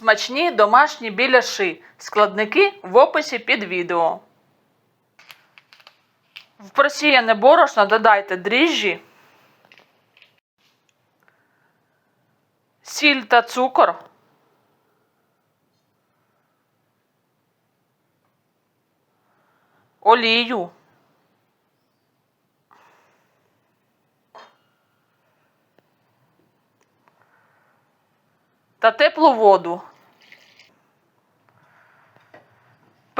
Смачні домашні біляши. Складники в описі під відео. В просіяне борошно додайте дріжджі, сіль та цукор, олію, та теплу воду.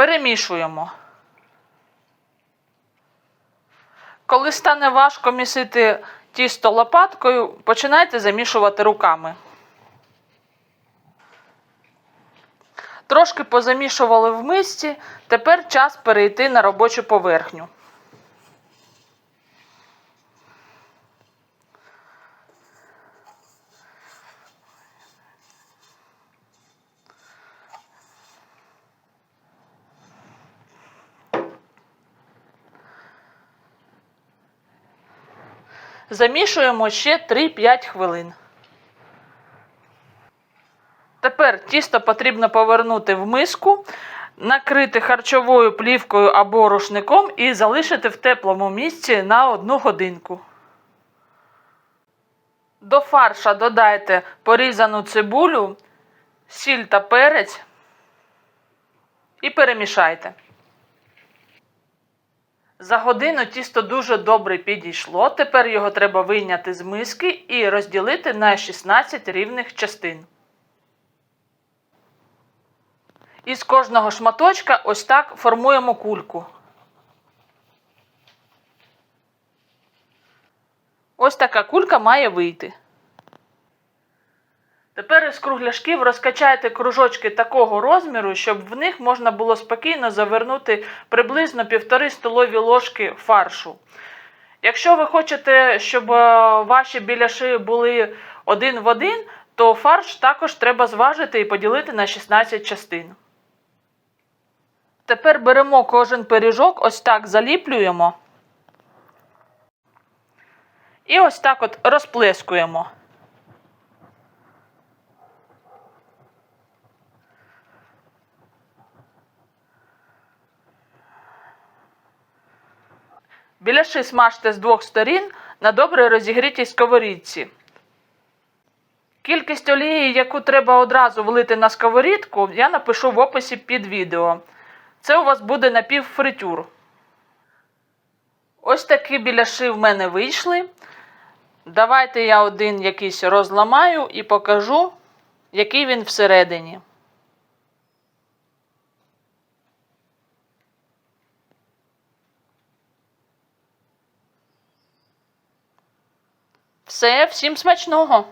Перемішуємо. Коли стане важко місити тісто лопаткою, починайте замішувати руками. Трошки позамішували в мисці, тепер час перейти на робочу поверхню. Замішуємо ще 3-5 хвилин. Тепер тісто потрібно повернути в миску, накрити харчовою плівкою або рушником і залишити в теплому місці на 1 годинку. До фарша додайте порізану цибулю, сіль та перець і перемішайте. За годину тісто дуже добре підійшло. Тепер його треба вийняти з миски і розділити на 16 рівних частин. Із кожного шматочка ось так формуємо кульку. Ось така кулька має вийти. Тепер із кругляшків розкачайте кружочки такого розміру, щоб в них можна було спокійно завернути приблизно півтори столові ложки фаршу. Якщо ви хочете, щоб е, ваші біляши були один в один, то фарш також треба зважити і поділити на 16 частин. Тепер беремо кожен пиріжок, ось так заліплюємо. І ось так от розплескуємо. Біляши смажте з двох сторін на добре розігрітій сковорідці. Кількість олії, яку треба одразу влити на сковорідку, я напишу в описі під відео. Це у вас буде напівфритюр. Ось такі біляши в мене вийшли. Давайте я один якийсь розламаю і покажу, який він всередині. Все, всім смачного!